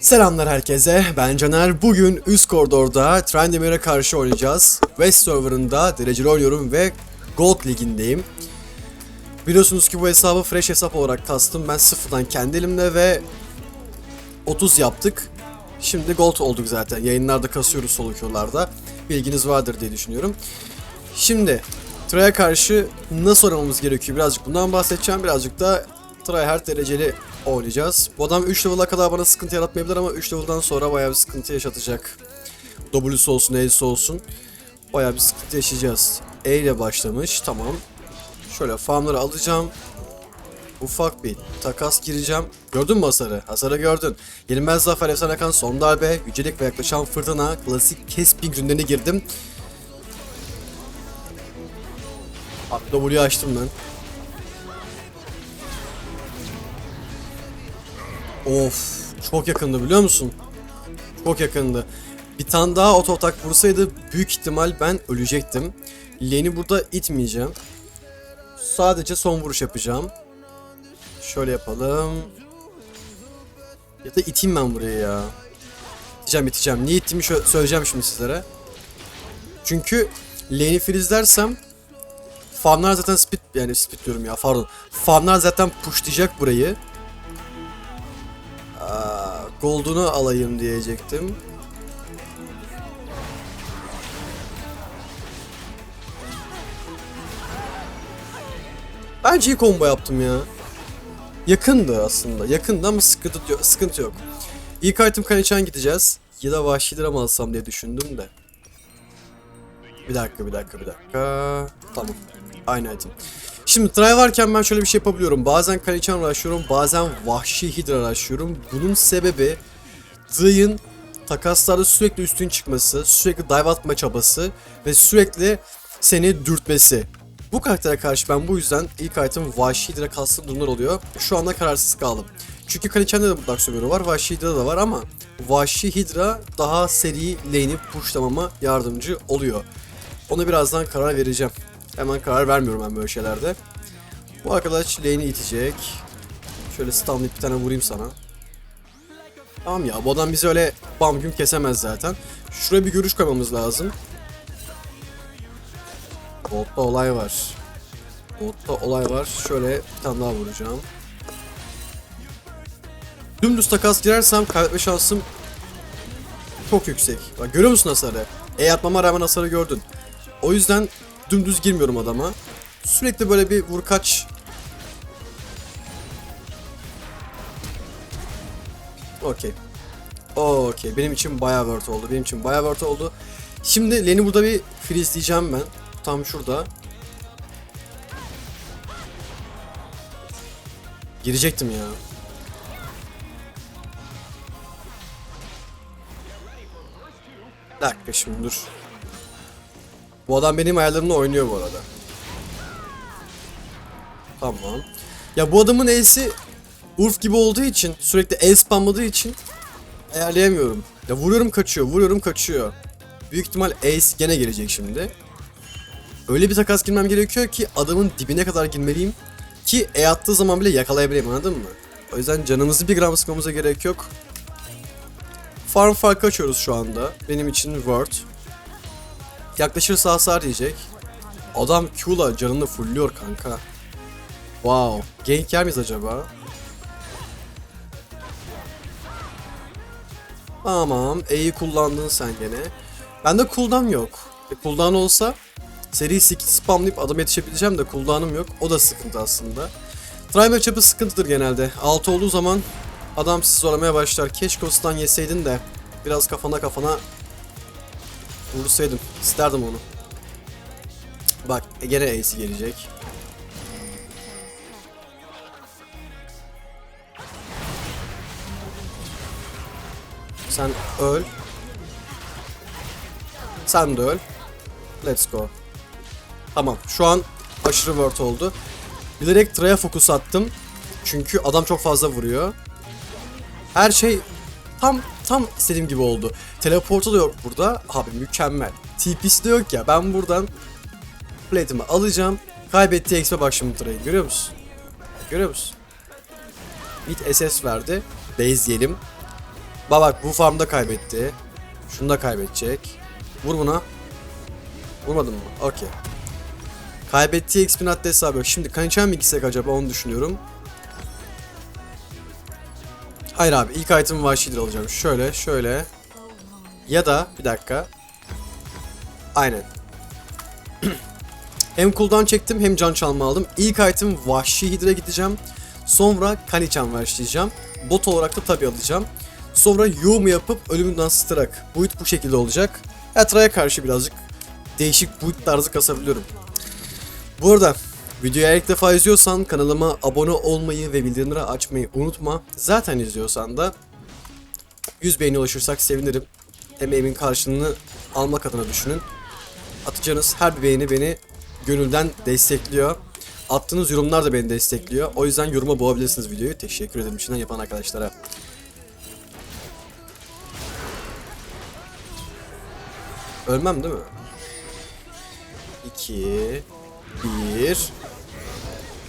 Selamlar herkese, ben Caner. Bugün üst koridorda Trendemir'e karşı oynayacağız. West serverında dereceli oynuyorum ve Gold ligindeyim. Biliyorsunuz ki bu hesabı fresh hesap olarak kastım. Ben sıfırdan kendi elimle ve 30 yaptık. Şimdi Gold olduk zaten. Yayınlarda kasıyoruz solo queue'larda. Bilginiz vardır diye düşünüyorum. Şimdi Tra'ya karşı nasıl oynamamız gerekiyor birazcık bundan bahsedeceğim. Birazcık da tryhard dereceli oynayacağız. Bu adam 3 level'a kadar bana sıkıntı yaratmayabilir ama 3 level'dan sonra bayağı bir sıkıntı yaşatacak. W'su olsun, E'si olsun. Bayağı bir sıkıntı yaşayacağız. E ile başlamış, tamam. Şöyle farmları alacağım. Ufak bir takas gireceğim. Gördün mü hasarı? Hasarı gördün. Yenilmez zafer efsane kan son darbe, yücelik ve yaklaşan fırtına, klasik Casping ürünlerine girdim. Abi açtım lan. Of çok yakındı biliyor musun? Çok yakındı. Bir tane daha oto atak vursaydı büyük ihtimal ben ölecektim. Lane'i burada itmeyeceğim. Sadece son vuruş yapacağım. Şöyle yapalım. Ya da iteyim ben buraya ya. İteceğim iteceğim. Niye ittiğimi söyleyeceğim şimdi sizlere. Çünkü lane'i freezelersem Farmlar zaten speed yani speed diyorum ya pardon. Farmlar zaten pushlayacak burayı. Gold'unu alayım diyecektim. Bence iyi combo yaptım ya. Yakındı aslında. Yakındı ama sıkıntı, yok- sıkıntı yok. İlk item Kanichan gideceğiz. Ya da Vahşi Dram alsam diye düşündüm de. Bir dakika bir dakika bir dakika. Tamam. Aynı item. Şimdi try varken ben şöyle bir şey yapabiliyorum. Bazen Kanichan uğraşıyorum, bazen Vahşi Hidra uğraşıyorum. Bunun sebebi Day'ın takaslarda sürekli üstün çıkması, sürekli dive atma çabası ve sürekli seni dürtmesi. Bu karaktere karşı ben bu yüzden ilk item Vahşi Hidra kastım durumlar oluyor. Şu anda kararsız kaldım. Çünkü Kanichan'da da mutlak sömürü var, Vahşi Hidra'da da var ama Vahşi Hidra daha seri lane'i pushlamama yardımcı oluyor. Ona birazdan karar vereceğim. Hemen karar vermiyorum ben böyle şeylerde. Bu arkadaş lane'i itecek. Şöyle stunlayıp bir tane vurayım sana. Tamam ya bu adam bizi öyle bam güm kesemez zaten. Şuraya bir görüş koymamız lazım. Botta olay var. Botta olay var. Şöyle bir tane daha vuracağım. Dümdüz takas girersem kaybetme şansım çok yüksek. Bak görüyor musun hasarı? E atmama rağmen hasarı gördün. O yüzden dümdüz girmiyorum adama. Sürekli böyle bir vur kaç. Okey. Okey. Benim için bayağı worth oldu. Benim için bayağı worth oldu. Şimdi Len'i burada bir freezeleyeceğim ben. Tam şurada. Girecektim ya. Bir dakika şimdi dur. Bu adam benim ayarlarımla oynuyor bu arada. Tamam. Ya bu adamın E'si Urf gibi olduğu için sürekli E spamladığı için ayarlayamıyorum. Ya vuruyorum kaçıyor, vuruyorum kaçıyor. Büyük ihtimal Ace gene gelecek şimdi. Öyle bir takas girmem gerekiyor ki adamın dibine kadar girmeliyim. Ki E attığı zaman bile yakalayabileyim anladın mı? O yüzden canımızı bir gram sıkmamıza gerek yok. Farm farkı açıyoruz şu anda. Benim için Word. Yaklaşırsa hasar diyecek. Adam Q'la canını fullüyor kanka. Wow. Gank yer miyiz acaba? Tamam. E'yi kullandın sen gene. Bende cooldown yok. E, cooldown olsa seri skill spamlayıp adam yetişebileceğim de cooldown'um yok. O da sıkıntı aslında. Try matchup'ı sıkıntıdır genelde. 6 olduğu zaman adam sizi zorlamaya başlar. Keşke o stun yeseydin de biraz kafana kafana vursaydım. İsterdim onu. Bak e, gene Ace gelecek. Sen öl. Sen de öl. Let's go. Tamam şu an aşırı word oldu. Bilerek Tra'ya fokus attım. Çünkü adam çok fazla vuruyor. Her şey tam tam istediğim gibi oldu. Teleportu da yok burada. Abi mükemmel. TP'si de yok ya. Ben buradan plate'imi alacağım. Kaybettiği XP bak şimdi Tra'yı görüyor musun? Görüyor musun? Mid SS verdi. Base yiyelim. Bak bak bu farmda kaybetti. Şunu da kaybedecek. Vur buna. Vurmadın mı? Okey. Kaybettiği XP'nin haddi hesabı yok. Şimdi Kanichan mi gitsek acaba onu düşünüyorum. Hayır abi ilk item Vahşi'dir alacağım. Şöyle şöyle. Ya da bir dakika. Aynen. hem cooldown çektim hem can çalma aldım. İlk item Vahşi Hidra gideceğim. Sonra Kanichan başlayacağım. Bot olarak da tabi alacağım. Sonra Yumu yapıp ölümünden sıtırak. Build bu şekilde olacak. Etra'ya karşı birazcık değişik build tarzı kasabiliyorum. Bu arada videoyu ilk defa izliyorsan kanalıma abone olmayı ve bildirimleri açmayı unutma. Zaten izliyorsan da 100 beğeni ulaşırsak sevinirim. Emeğimin karşılığını almak adına düşünün. Atacağınız her bir beğeni beni gönülden destekliyor. Attığınız yorumlar da beni destekliyor. O yüzden yoruma boğabilirsiniz videoyu. Teşekkür ederim şimdiden yapan arkadaşlara. Ölmem değil mi? 2 1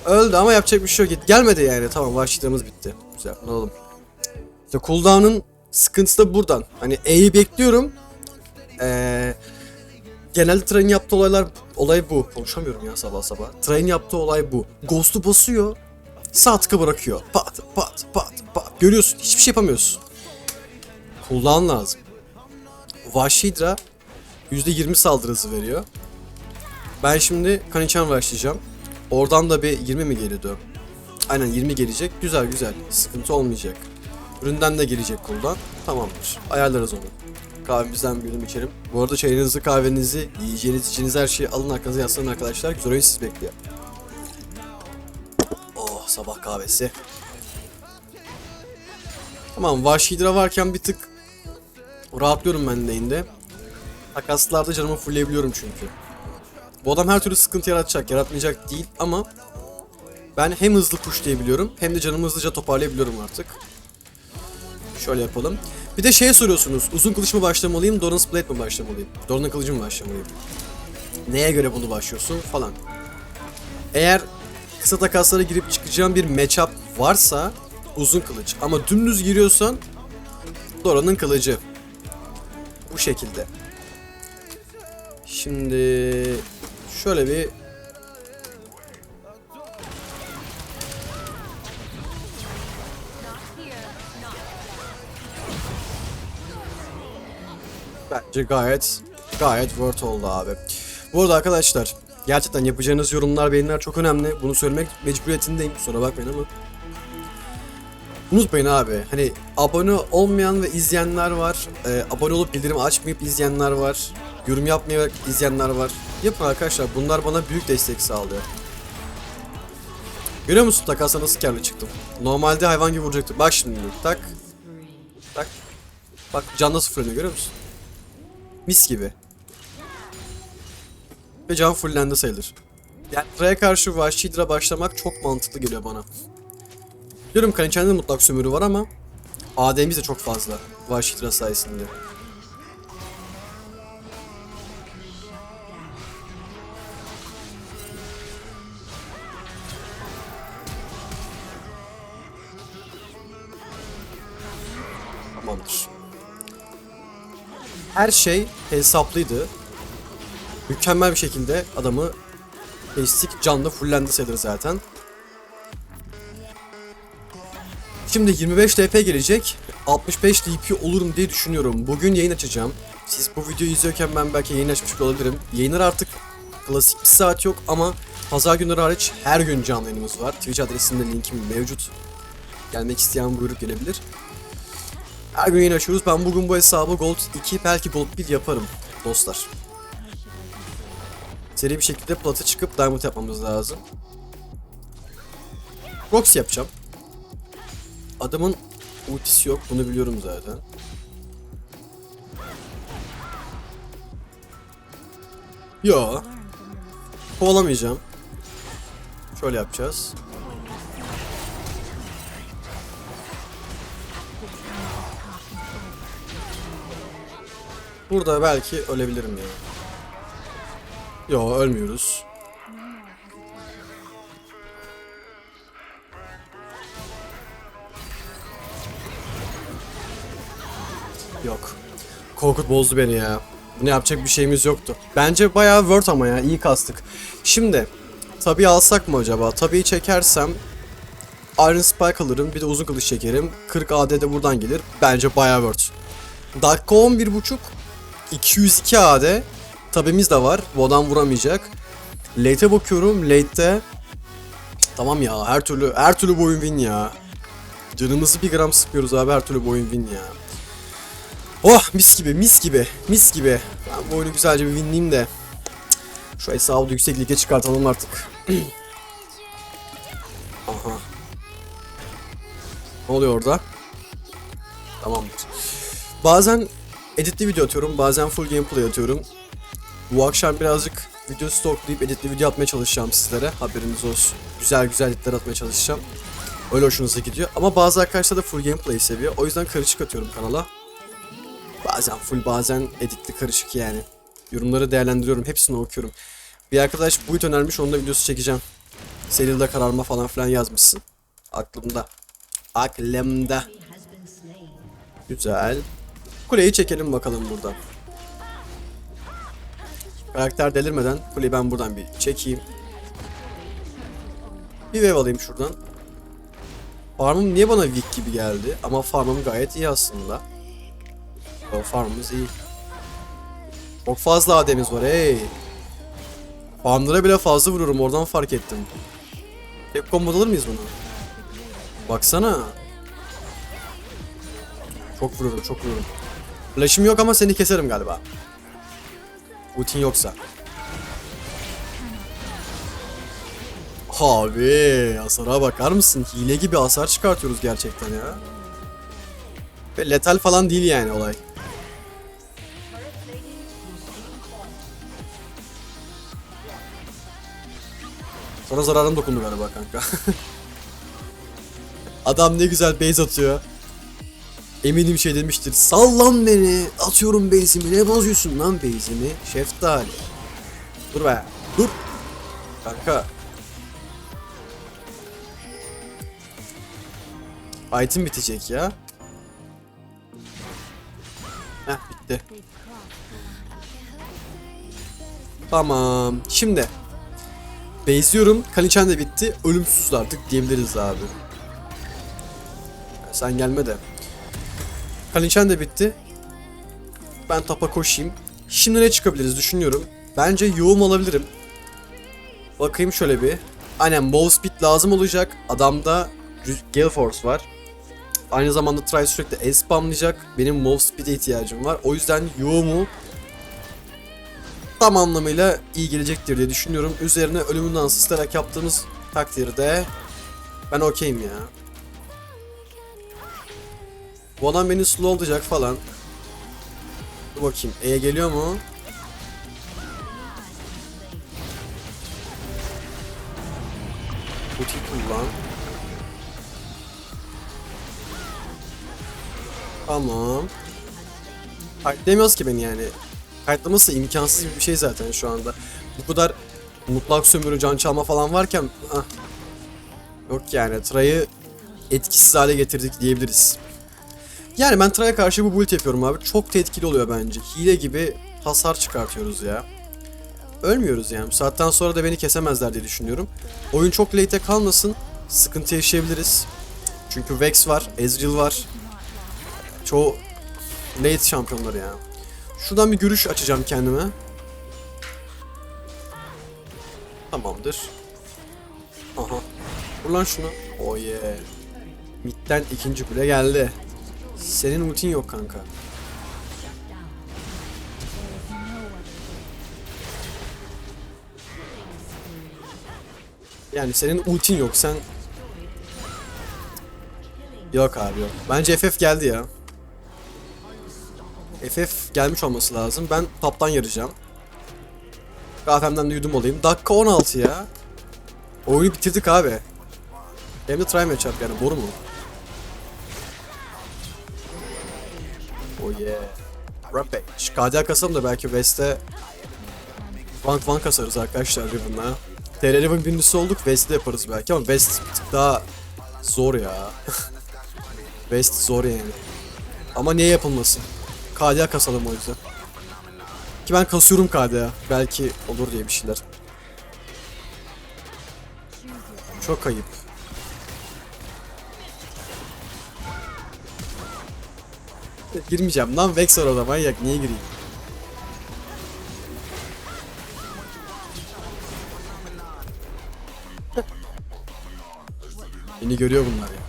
Öldü ama yapacak bir şey yok. Gelmedi yani. Tamam vahşilerimiz bitti. Güzel. Ne oğlum. İşte cooldown'un sıkıntısı da buradan. Hani E'yi bekliyorum. Ee, genelde train yaptığı olaylar olay bu. Konuşamıyorum ya sabah sabah. Train yaptığı olay bu. Ghost'u basıyor. Sağ tıka bırakıyor. Pat pat pat pat. Görüyorsun. Hiçbir şey yapamıyorsun. Cooldown lazım. Vahşi Hydra %20 saldırı hızı veriyor. Ben şimdi Kanichan başlayacağım. Oradan da bir 20 mi geliyordu? Aynen 20 gelecek. Güzel güzel. Sıkıntı olmayacak. Üründen de gelecek cooldown. Tamamdır. Ayarlarız onu. Kahvemizden bir yudum içelim. Bu arada çayınızı, kahvenizi, yiyeceğiniz, içiniz her şeyi alın arkanıza yaslanın arkadaşlar. Güzel oyun sizi bekliyor. Oh sabah kahvesi. Tamam Vahşi Hydra varken bir tık rahatlıyorum ben lane'de. Takaslarda canımı fullleyebiliyorum çünkü. Bu adam her türlü sıkıntı yaratacak, yaratmayacak değil ama ben hem hızlı pushlayabiliyorum hem de canımı hızlıca toparlayabiliyorum artık. Şöyle yapalım. Bir de şeye soruyorsunuz. Uzun kılıç mı başlamalıyım, Doran's Blade mi başlamalıyım? Doran'ın kılıcı mı başlamalıyım? Neye göre bunu başlıyorsun falan. Eğer kısa takaslara girip çıkacağım bir matchup varsa uzun kılıç. Ama dümdüz giriyorsan Doran'ın kılıcı. Bu şekilde. Şimdi şöyle bir Bence gayet gayet worth oldu abi. Bu arada arkadaşlar gerçekten yapacağınız yorumlar beğeniler çok önemli. Bunu söylemek mecburiyetindeyim kusura bakmayın ama. Unutmayın abi hani abone olmayan ve izleyenler var. Ee, abone olup bildirim açmayıp izleyenler var. Yorum yapmayarak izleyenler var. Yapın arkadaşlar bunlar bana büyük destek sağlıyor. Görüyor musun takasla nasıl karlı çıktım? Normalde hayvan gibi vuracaktım. Bak şimdi tak. Tak. Bak can nasıl fırlanıyor görüyor musun? Mis gibi. Ve can fullendi sayılır. Yani R'ye karşı Vahşi Hydra başlamak çok mantıklı geliyor bana. Diyorum Kanichan'da mutlak sömürü var ama AD'miz de çok fazla Vahşi Hydra sayesinde. Her şey hesaplıydı. Mükemmel bir şekilde adamı kestik. Canlı fullendi sayılır zaten. Şimdi 25 TP gelecek. 65 DP olurum diye düşünüyorum. Bugün yayın açacağım. Siz bu videoyu izliyorken ben belki yayın açmış olabilirim. Yayınlar artık klasik bir saat yok ama pazar günleri hariç her gün canlı yayınımız var. Twitch adresinde linkim mevcut. Gelmek isteyen buyurup gelebilir. Her gün yayın açıyoruz. Ben bugün bu hesabı Gold 2 belki Gold 1 yaparım dostlar. Seri bir şekilde plata çıkıp Diamond yapmamız lazım. Rox yapacağım. Adamın ultisi yok bunu biliyorum zaten. Yo. Kovalamayacağım. Şöyle yapacağız. Burada belki ölebilirim ya. Yo ölmüyoruz. Yok. Korkut bozdu beni ya. Ne yapacak bir şeyimiz yoktu. Bence bayağı word ama ya iyi kastık. Şimdi tabii alsak mı acaba? Tabii çekersem Iron Spike alırım. Bir de uzun kılıç çekerim. 40 AD de buradan gelir. Bence bayağı word. Dakika 11.5 202 AD Tabimiz de var. Adam vuramayacak. Late'e bakıyorum. Late'te Cık, Tamam ya her türlü her türlü bu oyun win ya. Canımızı bir gram sıkıyoruz abi her türlü bu oyun win ya. Oh mis gibi mis gibi mis gibi. Ben bu oyunu güzelce bir winleyeyim de. Şu hesabı yüksek lige çıkartalım artık. Aha. Ne oluyor orada? Tamamdır. Bazen editli video atıyorum, bazen full gameplay atıyorum. Bu akşam birazcık video stoklayıp editli video atmaya çalışacağım sizlere. Haberiniz olsun. Güzel güzel editler atmaya çalışacağım. Öyle hoşunuza gidiyor. Ama bazı arkadaşlar da full gameplay seviyor. O yüzden karışık atıyorum kanala. Bazen full bazen editli karışık yani. Yorumları değerlendiriyorum. Hepsini okuyorum. Bir arkadaş boyut önermiş. Onun da videosu çekeceğim. Seride kararma falan filan yazmışsın. Aklımda. Aklımda. Güzel. Kuleyi çekelim bakalım buradan. Karakter delirmeden kuleyi ben buradan bir çekeyim. Bir wave alayım şuradan. Farmım niye bana weak gibi geldi? Ama farmım gayet iyi aslında. O farmımız iyi. Çok fazla ademiz var hey. Farmlara bile fazla vururum oradan fark ettim. Hep combo alır mıyız bunu? Baksana. Çok vururum çok vururum. Flash'ım yok ama seni keserim galiba. Ultin yoksa. Abi hasara bakar mısın? Hile gibi hasar çıkartıyoruz gerçekten ya. Ve letal falan değil yani olay. Sonra zararım dokundu galiba kanka. Adam ne güzel base atıyor. Eminim şey demiştir. Sallan beni. Atıyorum base'imi. Ne bozuyorsun lan base'imi? Şeftali. Dur be. Dur. Kanka. Item bitecek ya. Heh bitti. Tamam. Şimdi. Base'liyorum. Kalichan de bitti. Ölümsüz artık diyebiliriz abi. Sen gelme de. Kalinçen de bitti. Ben tapa koşayım. Şimdi ne çıkabiliriz düşünüyorum. Bence yoğum alabilirim. Bakayım şöyle bir. Aynen Move Speed lazım olacak. Adamda Gale Force var. Aynı zamanda Try sürekli el spamlayacak. Benim Move Speed'e ihtiyacım var. O yüzden yoğumu tam anlamıyla iyi gelecektir diye düşünüyorum. Üzerine ölümünden sıstarak yaptığımız takdirde ben okeyim ya. Bu adam beni slowlayacak falan. Dur bakayım. E'ye geliyor mu? Ulti kullan. Tamam. Kayıtlayamıyoruz ki beni yani. Kayıtlaması imkansız bir şey zaten şu anda. Bu kadar mutlak sömürü, can çalma falan varken ah. Yok yani Tra'yı etkisiz hale getirdik diyebiliriz. Yani ben Tra'ya karşı bu build yapıyorum abi. Çok da oluyor bence. Hile gibi hasar çıkartıyoruz ya. Ölmüyoruz yani. Bu saatten sonra da beni kesemezler diye düşünüyorum. Oyun çok late'e kalmasın. Sıkıntı yaşayabiliriz. Çünkü Vex var, Ezreal var. Çoğu late şampiyonlar ya. Şuradan bir görüş açacağım kendime. Tamamdır. Aha. Vur lan şunu. Oh yeah. Mid'den ikinci kule geldi. Senin ultin yok kanka. Yani senin ultin yok sen... Yok abi yok. Bence FF geldi ya. FF gelmiş olması lazım. Ben taptan yarayacağım. KFM'den de yudum olayım. Dakika 16 ya. Oyunu bitirdik abi. Hem de try matchup yani boru mu? Oh yeah. Rampage. KDA kasalım da belki West'e Rank 1 kasarız arkadaşlar Riven'la. TR Riven birincisi olduk West'te yaparız belki ama West bir tık daha zor ya. West zor yani. Ama niye yapılmasın? KDA kasalım o yüzden. Ki ben kasıyorum KDA. Belki olur diye bir şeyler. Çok ayıp. Girmeyeceğim lan Vex var orada manyak niye gireyim? Beni görüyor bunlar ya.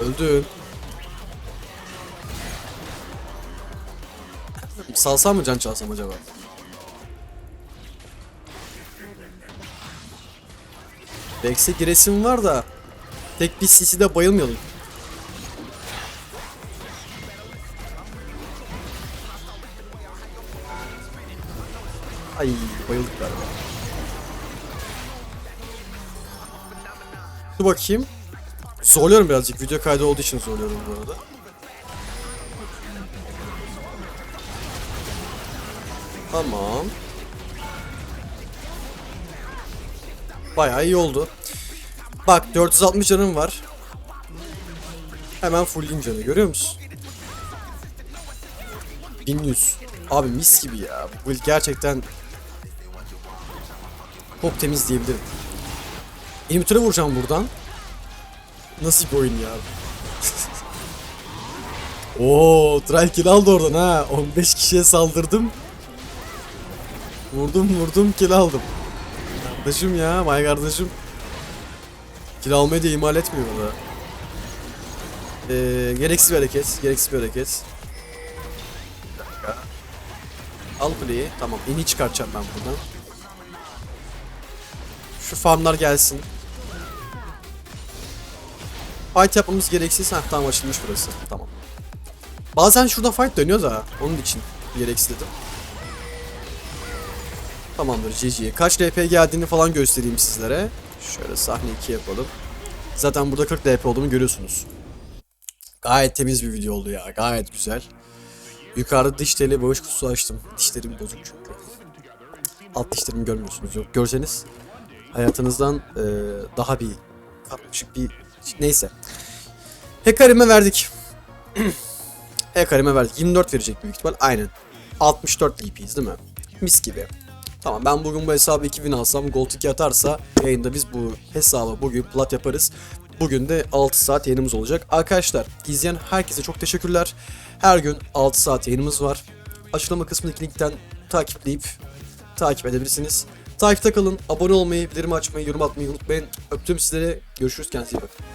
Öldün. Salsam mı can çalsam acaba? Vex'e giresim var da tek bir sisi de bayılmayalım. Ay bayıldık galiba. Dur bakayım. Zorluyorum birazcık. Video kaydı olduğu için zorluyorum bu arada. Tamam. Bayağı iyi oldu. Bak 460 canım var. Hemen fullleyeyim canı görüyor musun? 1100. Abi mis gibi ya. Bu build gerçekten çok temiz diyebilirim. Inhibitor'a vuracağım buradan. Nasıl bir oyun ya? Oo, Trial kill aldı oradan ha. 15 kişiye saldırdım. Vurdum vurdum kill aldım. Kardeşim ya, my kardeşim. Kill almayı da ihmal etmiyor burada. Ee, gereksiz bir hareket, gereksiz bir hareket. Bir dakika. Al play'i. Tamam, ini çıkartacağım ben buradan. Şu farmlar gelsin. Fight yapmamız gereksiz. Heh tamam açılmış burası. Tamam. Bazen şurada fight dönüyor da onun için gereksiz dedim. Tamamdır GG. Kaç LP geldiğini falan göstereyim sizlere. Şöyle sahne 2 yapalım. Zaten burada 40 LP olduğunu görüyorsunuz. Gayet temiz bir video oldu ya. Gayet güzel. Yukarıda diş teli bağış kutusu açtım. Dişlerim bozuk çünkü. Alt dişlerimi görmüyorsunuz. Yok görseniz hayatınızdan eee, daha bir karmaşık bir neyse. Hekarime verdik. Hekarime verdik. 24 verecek büyük ihtimal. Aynen. 64 DP'yiz değil mi? Mis gibi. Tamam ben bugün bu hesabı 2000 alsam Gold 2 atarsa yayında biz bu hesabı bugün plat yaparız. Bugün de 6 saat yayınımız olacak. Arkadaşlar izleyen herkese çok teşekkürler. Her gün 6 saat yayınımız var. Açıklama kısmındaki linkten takipleyip takip edebilirsiniz. Takipte kalın, abone olmayı, bildirim açmayı, yorum atmayı unutmayın. Öptüm sizleri. Görüşürüz kendinize iyi bakın.